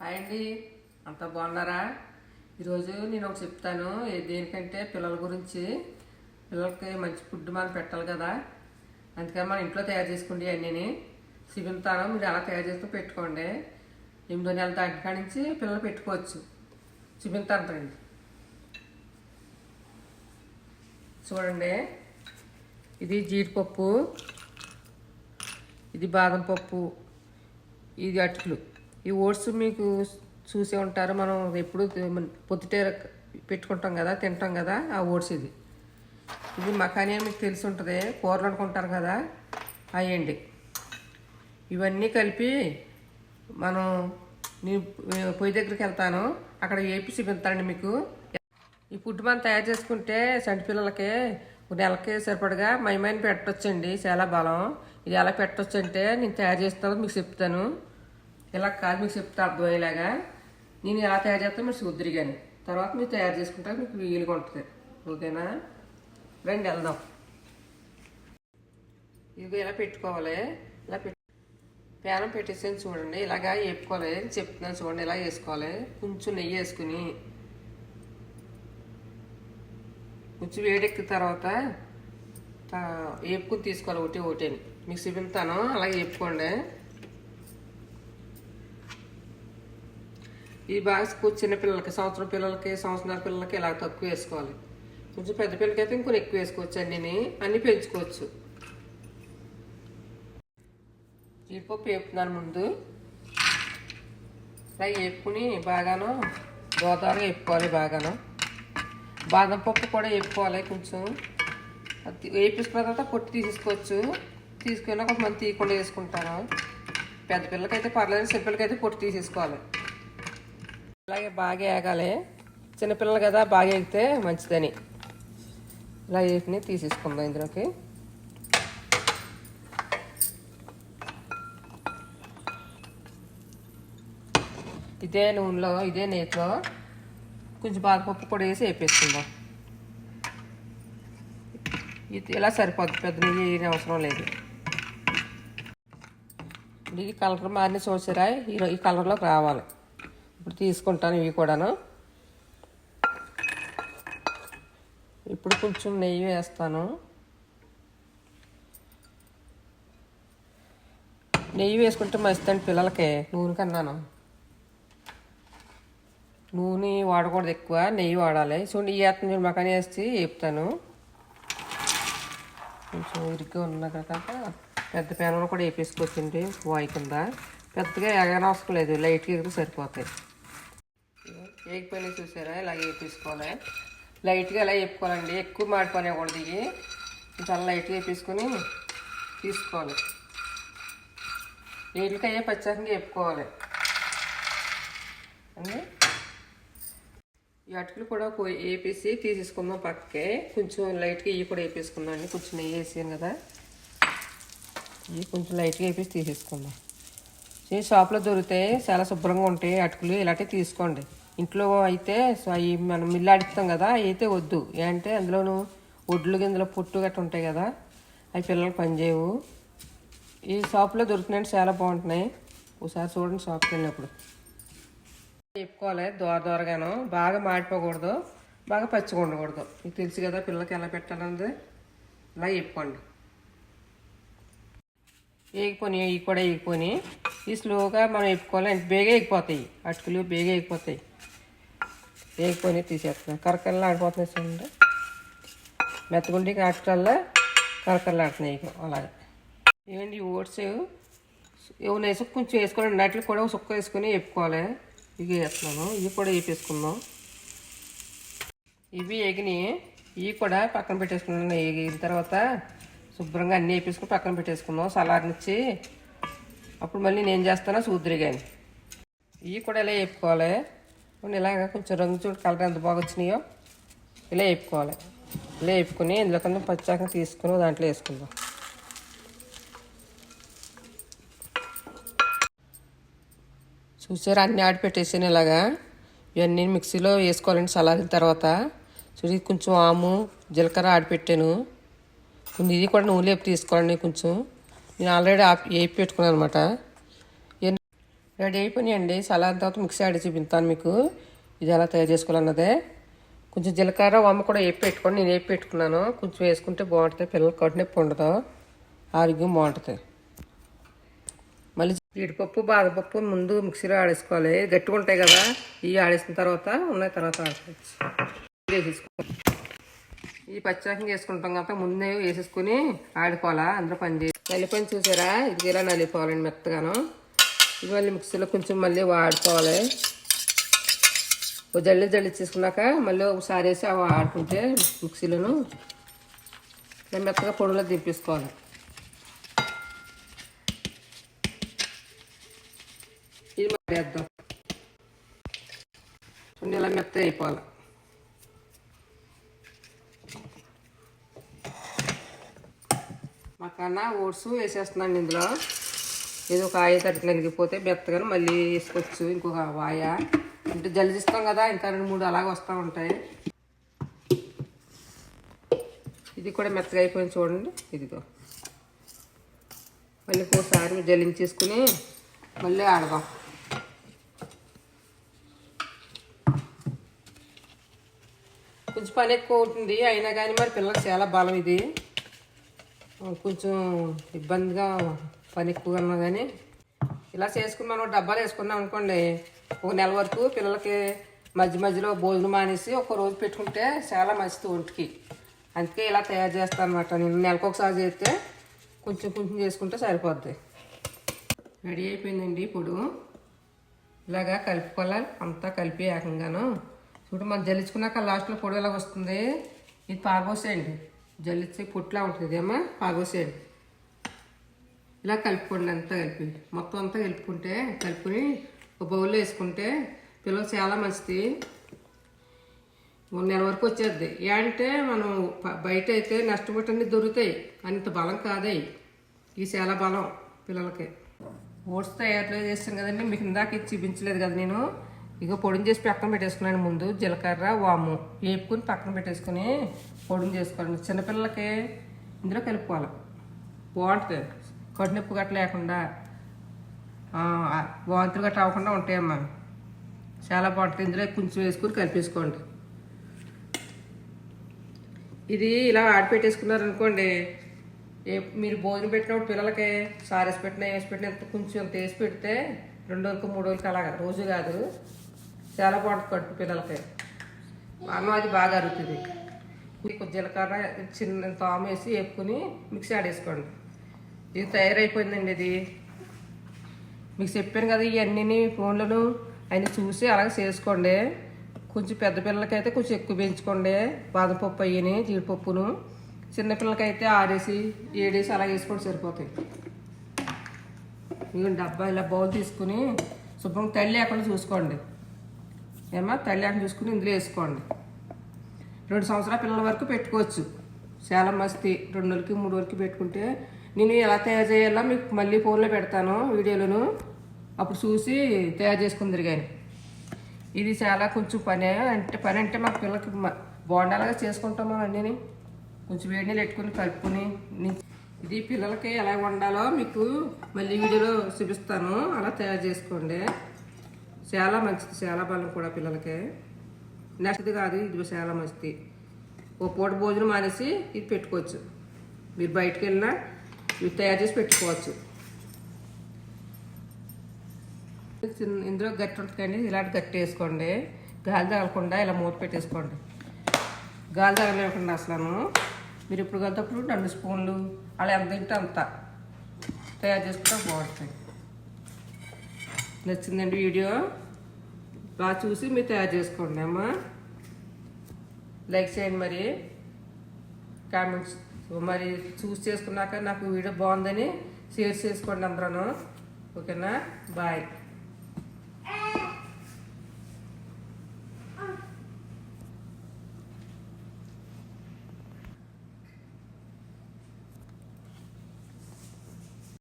Hi అండి. అంతా బాగున్నారా? ఈరోజు నేను ఒకటి చెప్తాను. దేనికంటే పిల్లల గురించి. పిల్లలకి మంచి ఫుడ్ మనం పెట్టాలి కదా. అందుకని మన ఇంట్లో తయారు చేసుకోండి అన్నీ చూపిస్తాను మీరు ఎలా తయారు చేసుకుని పెట్టుకోండి. ఎనిమిదో నెలల దాంట్లో నుంచి పిల్లలు పెట్టుకోవచ్చు. చూపిస్తాను రండి. చూడండి. ఇది జీడిపప్పు. ఇది బాదం పప్పు. ఇది అటుకులు. ఈ ఓట్స్ మీకు చూసే ఉంటారు. మనం ఎప్పుడు పొద్దుటే పెట్టుకుంటాం కదా తింటాం కదా ఆ ఓట్స్ ఇది. ఇది మకాని అని మీకు తెలిసి ఉంటుంది. కూరలు అనుకుంటారు కదా అయ్యండి. ఇవన్నీ కలిపి మనం నేను పొయ్యి దగ్గరికి వెళ్తాను. అక్కడ వేపి చూపిస్తానండి మీకు. ఈ ఫుడ్ మనం తయారు చేసుకుంటే చంటి పిల్లలకి నెలకి సరిపడగా మైమైన పెట్టొచ్చండి. చాలా బలం. ఇది ఎలా పెట్టొచ్చు అంటే నేను తయారు చేస్తాను మీకు చెప్తాను. ఇలా కాదు మీకు చెప్తే అర్థమయ్యేలాగా నేను ఎలా తయారు చేస్తాను మీరు చూద్దరు కానీ తర్వాత మీరు తయారు చేసుకుంటే మీకు వీలుగా ఉంటుంది. ఓకేనా? రండి వెళ్దాం. ఇది ఇలా పెట్టుకోవాలి? ఇలా పెట్టి పేనం పెట్టేసాను చూడండి. ఇలాగా వేపుకోవాలి చెప్తున్నాను చూడండి. ఇలా వేసుకోవాలి? కొంచెం నెయ్యి వేసుకుని. కొంచెం వేడెక్కిన తర్వాత వేపుకుని తీసుకోవాలి ఒకటి ఒకటి మీకు చూపిస్తాను. అలా వేపుకోండి. ఈ బాగా చిన్న పిల్లలకి సంవత్సరం పిల్లలకి సంవత్సరాల పిల్లలకి ఇలా తక్కువ వేసుకోవాలి? కొంచెం పెద్ద పిల్లలకి అయితే ఇంకొని ఎక్కువ వేసుకోవచ్చు అన్నీ అన్నీ పెంచుకోవచ్చు. జీడిపప్పు వేపుతున్నాను ముందు. ఇలా వేపుకుని బాగాను గోదావరి వేపుకోవాలి బాగాను. బాదం పప్పు కూడా వేపుకోవాలి కొంచెం. అది వేపించుకున్న తర్వాత పొట్టు తీసేసుకోవచ్చు. తీసుకుని కొంతమంది తీయకుండా వేసుకుంటారు పెద్ద పిల్లలకైతే పర్లేదు చిన్న పిల్లలకైతే పొట్టి తీసేసుకోవాలి. అలాగే బాగా వేగాలి చిన్నపిల్లలు కదా బాగా ఎగితే మంచిదని. ఇలా వేటిని తీసేసుకుందాం ఇందులోకి. ఇదే నూనెలో ఇదే నేతిలో కొంచెం బాగపప్పు కూడా వేసి వేపేసుకుందాం. ఇది ఇలా సరిపోద్ది పెద్ద నెయ్యి వేయని అవసరం లేదు. ఇది కలర్ మారిన చూసారా? ఈ కలర్లోకి రావాలి. ఇప్పుడు తీసుకుంటాను ఇవి కూడాను. ఇప్పుడు కొంచెం నెయ్యి వేస్తాను. నెయ్యి వేసుకుంటే మంచిదండి పిల్లలకి నూనె కన్నాను. నూనె వాడకూడదు ఎక్కువ నెయ్యి వాడాలి. చూడండి ఈ వేస్తాను నేను మకాని వేసి వేపుతాను కొంచెం ఉరిగ్గా ఉన్న కదా పెద్ద పేనంలో కూడా వేపేసుకోవచ్చండి వాయి కింద. పెద్దగా ఎగనవసరం లేదు లైట్గా ఎగిరి సరిపోతాయి. వేగిపోయినాయి చూసారా? ఇలా వేపేసుకోవాలి లైట్గా ఇలా వేపుకోవాలండి ఎక్కువ మాడిపోనేకూడదు ఇవి. చాలా లైట్గా వేపేసుకొని తీసుకోవాలి. నీళ్ళకయ్యే పచ్చాకంగా వేపుకోవాలి అండి? ఈ అటుకులు కూడా వేపేసి తీసేసుకుందాం పక్కకే. కొంచెం లైట్గా ఇవి కూడా వేపేసుకుందాం అండి. కొంచెం నెయ్యి వేసాను కదా. ఇవి కొంచెం లైట్గా వేపేసి తీసేసుకుందాం. ఈ షాప్లో దొరుకుతాయి చాలా శుభ్రంగా ఉంటాయి అటుకులు. ఇలాంటివి తీసుకోండి. ఇంట్లో అయితే సో అవి మనం మిల్లాడిస్తాం కదా అయితే వద్దు. ఏంటంటే అందులోను ఒడ్లు గింజల పొట్టు గట్ట ఉంటాయి కదా అవి పిల్లలు పనిచేయవు. ఈ షాప్లో దొరుకుతున్నాయి చాలా బాగుంటున్నాయి. ఒకసారి చూడండి షాప్కి వెళ్ళినప్పుడు. చెప్పుకోవాలి దోర దోరగాను. బాగా మాడిపోకూడదు బాగా పచ్చిగా ఉండకూడదు. మీకు తెలుసు కదా పిల్లలకి ఎలా పెట్టాలన్నది. ఇలా చెప్పుకోండి. వేగిపోయి ఇవి కూడా వేగిపోయి ఈ స్లోగా మనం ఎప్పుకోవాలి అంటే బేగా వేగిపోతాయి. అటుకులు బేగా వేగిపోతాయి. వేగిపోయి తీసేస్తున్నాను కరకరలు ఆడిపోతున్నాయి చూడండి. మెత్తగుండి అటుకల్లా కరకరలు ఆడుతున్నాయి అలాగే. ఏమండి ఓట్స్ ఏమైనా వేసి కొంచెం వేసుకోవాలి నట్లు కూడా ఒక సుక్క వేసుకొని వేపుకోవాలి. ఇవి వేస్తున్నాను. ఇవి కూడా వేపేసుకుందాం. ఇవి ఎగిని ఇవి కూడా పక్కన పెట్టేసుకున్నాను ఎగిన తర్వాత శుభ్రంగా అన్నీ వేపేసుకుని పక్కన పెట్టేసుకుందాం. సలార్నిచ్చి అప్పుడు మళ్ళీ నేను చేస్తాను చూద్దరు కానీ ఇవి కూడా ఇలా వేపుకోవాలి? ఇలాగ కొంచెం రంగు చూడు కలర్ ఎంత బాగా వచ్చినాయో ఇలా వేపుకోవాలి. ఇలా వేపుకొని ఇందులో కొంచెం పచ్చాక తీసుకుని దాంట్లో వేసుకుందాం. చూసారా అన్నీ ఆడి పెట్టేసాను ఇలాగా. ఇవన్నీ మిక్సీలో వేసుకోవాలండి చల్లారిన తర్వాత. చూసి కొంచెం ఆము జీలకర్ర ఆడిపెట్టాను కొన్ని ఇది కూడా నూనె వేపు తీసుకోవాలండి కొంచెం. నేను ఆల్రెడీ ఆపి వేపి పెట్టుకున్నాను అనమాట రెడీ అయిపోయినాయండి. సలాన్ తర్వాత మిక్సీ ఆడి చూపిస్తాను మీకు. ఇది ఎలా తయారు చేసుకోవాలన్నదే. కొంచెం జీలకర్ర వమ్మ కూడా వేపి పెట్టుకోండి. నేను వేపి పెట్టుకున్నాను. కొంచెం వేసుకుంటే బాగుంటుంది. పిల్లలు కట్టు ఉండదు. ఆరోగ్యం బాగుంటుంది. మళ్ళీ జీడిపప్పు బాదపప్పు ముందు మిక్సీలో ఆడేసుకోవాలి గట్టిగా ఉంటాయి కదా. ఇవి ఆడేసిన తర్వాత ఉన్నాయి తర్వాత ఆడుకోవచ్చు వేసేసుకోవాలి ఈ పచ్చాకం చేసుకుంటాం కనుక ముందే వేసేసుకుని ఆడుకోవాలా? అందరూ పని చేసి నలిపని చూసారా? ఇది ఇలా నలిపోవాలండి మెత్తగాను. ఇవన్నీ మిక్సీలో కొంచెం మళ్ళీ వాడుకోవాలి. జల్లి జల్లి తీసుకున్నాక మళ్ళీ ఒకసారి వేసి అవి ఆడుకుంటే మిక్సీలోను మెత్తగా పొడిలో దింపేసుకోవాలి. ఇది మరి వేద్దాం. చూడండి ఇలా మెత్తగా అయిపోవాలి. మాకన్నా ఓట్స్ వేసేస్తున్నాను ఇందులో. ఏదో ఒక ఆయ తడికలు ఎనిగిపోతే మెత్తగా మళ్ళీ వేసుకోవచ్చు. ఇంకొక వాయ. అంటే జల్దిస్తాం కదా ఇంకా రెండు మూడు అలాగ వస్తూ ఉంటాయి. ఇది కూడా మెత్తగా అయిపోయింది చూడండి. ఇదిగో. మళ్ళీ ఒకసారి జలించేసుకుని మళ్ళీ ఆడదాం. కొంచెం పని ఎక్కువ అవుతుంది. అయినా కానీ మరి పిల్లలకు చాలా బలం ఇది. కొంచెం ఇబ్బందిగా పని ఎక్కువగా ఉన్నా కానీ ఇలా చేసుకుని మనం డబ్బాలు వేసుకున్నాం అనుకోండి. ఒక నెల వరకు పిల్లలకి మధ్య మధ్యలో భోజనం మానేసి ఒక రోజు పెట్టుకుంటే చాలా మంచిది ఒంటికి. అందుకే ఇలా తయారు చేస్తాను అనమాట నేను నెలకు ఒకసారి చేస్తే కొంచెం కొంచెం చేసుకుంటే సరిపోద్ది. రెడీ అయిపోయిందండి ఇప్పుడు ఇలాగా కలుపుకోవాలి? అంతా కలిపి ఏకంగాను. చూడు మనం జల్లించుకున్నాక లాస్ట్లో పొడి ఇలా వస్తుంది ఇది పారబోసేయండి. జల్లించి పుట్లా ఉంటుంది అమ్మా పారబోసేయండి. ఇలా కలుపుకోండి అంతా కలిపి. మొత్తం అంతా కలుపుకుంటే కలుపుకొని ఒక బౌల్లో వేసుకుంటే పిల్లలు చాలా మంచిది. మూడు నెల వరకు వచ్చేది. ఏ అంటే మనం బయట అయితే నష్టపోటన్నీ దొరుకుతాయి. అంత బలం కాదయి ఇది చాలా బలం పిల్లలకి. ఓట్స్ తయారు చేస్తాను కదండి. మీకు ఇందాక ఇది చూపించలేదు కదా నేను. ఇక పొడిని చేసి పక్కన పెట్టేసుకున్నాను ముందు. జీలకర్ర వాము వేపుకుని పక్కన పెట్టేసుకుని పొడిని చేసుకోండి. చిన్నపిల్లలకి ఇందులో కలుపుకోవాలి. బాగుంటుంది కడునొప్పి గట్ట లేకుండా వాంతులు గట్ట అవ్వకుండా ఉంటాయమ్మా. చాలా బాగుంటుంది. ఇందులో కొంచెం వేసుకుని కలిపేసుకోండి. ఇది ఇలా ఆడిపెట్టేసుకున్నారనుకోండి ఏ మీరు భోజనం పెట్టినప్పుడు పిల్లలకి సారేసి పెట్టినా వేసి పెట్టినా ఎంత కొంచెం ఎంత వేసి పెడితే రెండు వరకు మూడు వరకు అలాగా. రోజు కాదు. చాలా బాగుంటుంది కడుపు పిల్లలకి. అన్నం అది బాగా అరుగుతుంది. కొంచెం జీలకర్ర చిన్న తాము వేసి వేపుకుని మిక్సీ ఆడేసుకోండి. ఇది తయారైపోయిందండి ఇది. మీకు చెప్పాను కదా ఇవన్నీ ఫోన్లను ఆయన చూసి అలాగే చేసుకోండి. కొంచెం పెద్ద పిల్లలకైతే కొంచెం ఎక్కువ పెంచుకోండి. బాదంపప్పు అయ్యని జీడిపప్పును. చిన్నపిల్లలకైతే ఆరేసి ఏడేసి అలా వేసుకోండి సరిపోతాయి. ఇక డబ్బా ఇలా బౌల్ తీసుకుని శుభ్రంగా తల్లి లేకుండా చూసుకోండి. ఏమా తల్లి లేకుండా చూసుకుని ఇందులో వేసుకోండి. రెండు సంవత్సరాల పిల్లల వరకు పెట్టుకోవచ్చు. చాలా మస్తి. రెండు నెలలకి మూడు వరకు పెట్టుకుంటే నేను ఎలా తయారు చేయాలో మీకు మళ్ళీ ఫోన్లో పెడతాను వీడియోలను. అప్పుడు చూసి తయారు చేసుకుందరు కానీ ఇది చాలా కొంచెం పని అంటే పని అంటే మా పిల్లలకి మ- చేసుకుంటాం చేసుకుంటాము అన్నీ కొంచెం వేడి నీళ్ళు పెట్టుకుని కలుపుకొని ఇది పిల్లలకి ఎలా వండాలో మీకు మళ్ళీ వీడియోలో చూపిస్తాను. అలా తయారు చేసుకోండి. చాలా మంచిది చాలా బలం కూడా పిల్లలకి. నెక్స్ట్ది కాదు ఇది చాలా మంచిది. ఓ పూట భోజనం మానేసి ఇది పెట్టుకోవచ్చు. మీరు బయటకు వెళ్ళినా ఇవి తయారు చేసి పెట్టుకోవచ్చు. ఇందులో గట్టి ఉంటుంది కానీ ఇలాంటి గట్టి వేసుకోండి. గాలి తగలకుండా ఇలా మూత పెట్టేసుకోండి. గాలి తగలేకుండా అసలు మీరు ఇప్పుడు కలితప్పుడు రెండు స్పూన్లు అలా ఎంత తింటే అంత తయారు చేసుకుంటే బాగుంటుంది. నచ్చిందండి వీడియో? బాగా చూసి మీరు తయారు చేసుకోండి అమ్మా. లైక్ చేయండి మరి. కామెంట్స్ మరి చూస్ చేసుకున్నాక నాకు వీడియో బాగుందని షేర్ చేసుకోండి అందరూ. ఓకేనా? బాయ్.